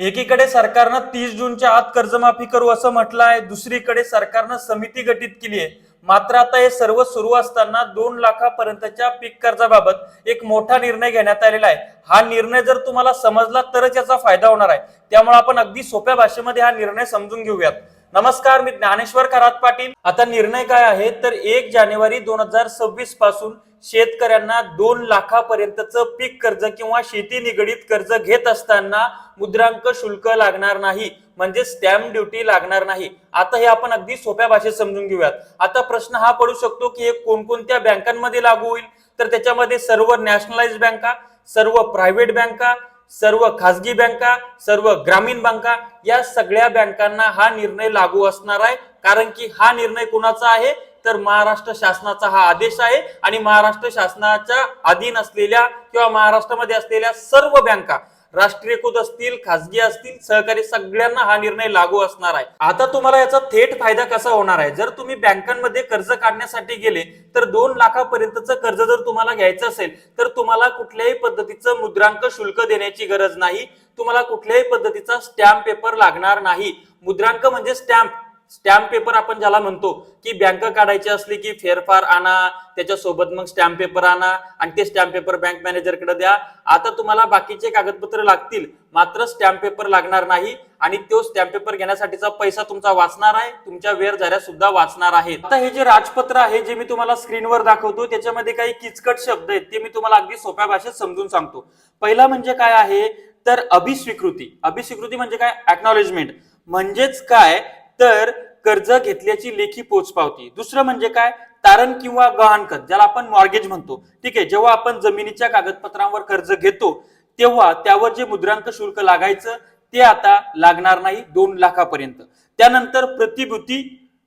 एकीकडे सरकारनं तीस जूनच्या आत कर्जमाफी करू असं म्हटलं आहे दुसरीकडे सरकारनं समिती गठीत केली आहे. मात्र आता हे सर्व सुरू असताना दोन लाखापर्यंतच्या पीक कर्जाबाबत एक मोठा निर्णय घेण्यात आलेला आहे. हा निर्णय जर तुम्हाला समजला तरच याचा फायदा होणार आहे. त्यामुळे आपण अगदी सोप्या भाषेमध्ये हा निर्णय समजून घेऊयात. नमस्कार मी ज्ञानेश्वर खरात पाटील. आता निर्णय काय आहे? तर एक जानेवारी दोन हजार सव्वीसपासून शेतकऱ्यांना दोन लाखापर्यंतचं पीक कर्ज किंवा शेती निगडीत कर्ज घेत असताना मुद्रांक शुल्क लागणार नाही म्हणजे स्टॅम्प ड्युटी लागणार नाही. आता हे आपण अगदी सोप्या भाषेत समजून घेऊयात. आता प्रश्न हा पडू शकतो की हे कोणकोणत्या बँकांमध्ये लागू होईल? तर त्याच्यामध्ये सर्व नॅशनलाइज बँका सर्व प्रायव्हेट बँका सर्व खासगी बँका सर्व ग्रामीण बँका या सगळ्या बँकांना हा निर्णय लागू असणार आहे. कारण की हा निर्णय कुणाचा आहे? तर महाराष्ट्र शासनाचा हा आदेश आहे. आणि महाराष्ट्र शासनाच्या अधीन असलेल्या किंवा महाराष्ट्रामध्ये असलेल्या सर्व बँका राष्ट्रीयकृत असतील खासगी असतील सहकारी सगळ्यांना हा निर्णय लागू असणार आहे. आता तुम्हाला याचा थेट फायदा कसा होणार आहे? जर तुम्ही बँकांमध्ये कर्ज काढण्यासाठी गेले तर दोन लाखापर्यंतचं कर्ज जर तुम्हाला घ्यायचं असेल तर तुम्हाला कुठल्याही पद्धतीचं मुद्रांक शुल्क देण्याची गरज नाही. तुम्हाला कुठल्याही पद्धतीचा स्टॅम्प पेपर लागणार नाही. मुद्रांक म्हणजे स्टॅम्प. स्टॅम्प पेपर आपण ज्याला म्हणतो की बँक काढायची असली की फेरफार आणा त्याच्यासोबत मग स्टॅम्प पेपर आणा आणि ते स्टॅम्प पेपर बँक मॅनेजरकडे द्या. आता तुम्हाला बाकीचे कागदपत्र लागतील मात्र स्टॅम्प पेपर लागणार नाही आणि तो स्टॅम्प पेपर घेण्यासाठीचा पैसा तुमचा वाचणार आहे तुमच्या वेळ झाल्या सुद्धा वाचणार आहेत. आता हे जे राजपत्र आहे जे मी तुम्हाला स्क्रीनवर दाखवतो त्याच्यामध्ये काही किचकट शब्द आहेत ते मी तुम्हाला अगदी सोप्या भाषेत समजून सांगतो. पहिला म्हणजे काय आहे? तर अभिस्वीकृती. अभिस्वीकृती म्हणजे काय? अक्नॉलेजमेंट म्हणजेच काय? तर कर्ज घेतल्याची लेखी पोचपावती दुसरं म्हणजे काय? तारण किंवा गहाणखत ज्याला आपण मॉर्गेज म्हणतो. ठीक आहे जेव्हा आपण जमिनीच्या कागदपत्रांवर कर्ज घेतो तेव्हा त्यावर जे मुद्रांक शुल्क लागायचं ते आता लागणार नाही दोन लाखापर्यंत. त्यानंतर प्रतिभूती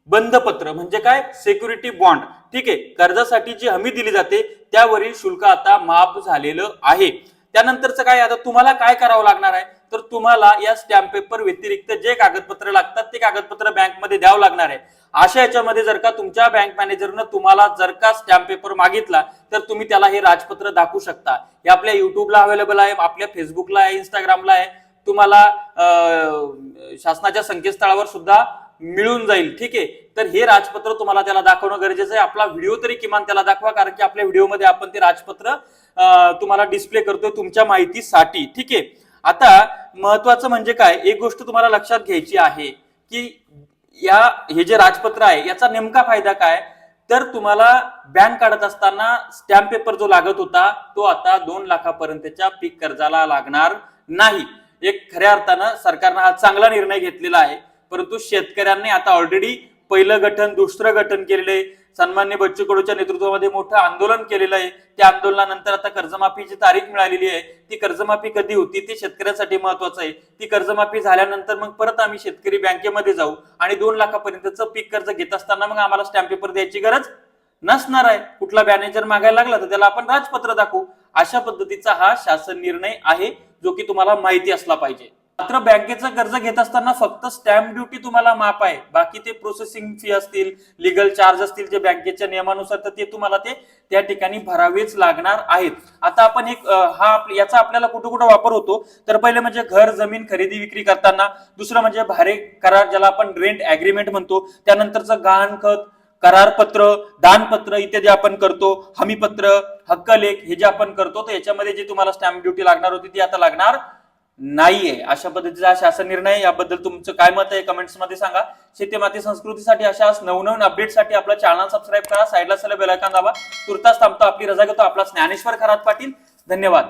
बंधपत्र म्हणजे काय? सिक्युरिटी बॉन्ड ठीक आहे कर्जासाठी जी हमी दिली जाते त्यावरील शुल्क आता माफ झालेलं आहे. त्यानंतरचं काय आता तुम्हाला काय करावं लागणार आहे? तर तुम्हाला या स्टॅम्प पेपर व्यतिरिक्त जे कागदपत्र लागतात ते कागदपत्र बँकमध्ये द्यावं लागणार आहे. अशा याच्यामध्ये जर का तुमच्या बँक मॅनेजरनं तुम्हाला जर का स्टॅम्प पेपर मागितला तर तुम्ही त्याला हे राजपत्र दाखवू शकता. हे आपल्या युट्यूबला अवेलेबल आहे आपल्या फेसबुकला आहे इंस्टाग्रामला आहे. तुम्हाला शासनाच्या संकेतस्थळावर सुद्धा मिळून जाईल ठीक आहे? तर हे राजपत्र तुम्हाला त्याला दाखवणं गरजेचं आहे. आपला व्हिडिओ तरी किमान त्याला दाखवा कारण की आपल्या व्हिडिओमध्ये आपण ते राजपत्र तुम्हाला डिस्प्ले करतोय तुमच्या माहितीसाठी ठीक आहे? आता महत्वाचं म्हणजे काय? एक गोष्ट तुम्हाला लक्षात घ्यायची आहे की या हे जे राजपत्र आहे याचा नेमका फायदा काय? तर तुम्हाला बँक काढत असताना स्टॅम्प पेपर जो लागत होता तो आता दोन लाखापर्यंतच्या पीक कर्जाला लागणार नाही. एक खऱ्या अर्थानं सरकारनं हा चांगला निर्णय घेतलेला आहे. परंतु शेतकऱ्यांनी आता ऑलरेडी पहिलं गठन दुसरं गठन केलेलं आहे. सन्मान्य बच्चू कडूच्या नेतृत्वामध्ये मोठं आंदोलन केलेलं आहे. त्या आंदोलनानंतर आता कर्जमाफीची तारीख मिळालेली आहे. ती कर्जमाफी कधी होती ते शेतकऱ्यासाठी महत्वाचं आहे. ती कर्जमाफी झाल्यानंतर मग परत आम्ही शेतकरी बँकेमध्ये जाऊ आणि दोन लाखापर्यंतचं पीक कर्ज घेत असताना मग आम्हाला स्टॅम्प पेपर द्यायची गरज नसणार आहे. कुठला मॅनेजर मागायला लागला तर त्याला आपण राजपत्र दाखवू. अशा पद्धतीचा हा शासन निर्णय आहे जो की तुम्हाला माहिती असला पाहिजे. मात्र बँकेचं कर्ज घेत असताना फक्त स्टॅम्प ड्युटी तुम्हाला माफ आहे. बाकी ते प्रोसेसिंग फी असतील लिगल चार्ज असतील जे बँकेच्या नियमानुसार तर ते तुम्हाला ते त्या ठिकाणी भरावेच लागणार आहेत. आता आपण एक हा याचा आपल्याला कुठं कुठं वापर होतो? तर पहिले म्हणजे घर जमीन खरेदी विक्री करताना दुसरं म्हणजे भारे करार ज्याला आपण रेंट अग्रीमेंट म्हणतो त्यानंतरचं गहाणखत करारपत्र दानपत्र इत्यादी आपण करतो हमीपत्र हक्कलेख हे जे आपण करतो तर याच्यामध्ये जी तुम्हाला स्टॅम्प ड्युटी लागणार होती ती आता लागणार नाहीये. अशा पद्धतीचा शासन निर्णय याबद्दल तुमचं काय मत आहे? कमेंट्समध्ये सांगा. शेती माती संस्कृतीसाठी अशा नवनवीन अपडेटसाठी आपला चॅनल सबस्क्राईब करा. साईडला असलेला बेलायकॉन दाबा. तुर्तास थांबतो. आपली रजा घेतो. आपला ज्ञानेश्वर खरात पाटील. धन्यवाद.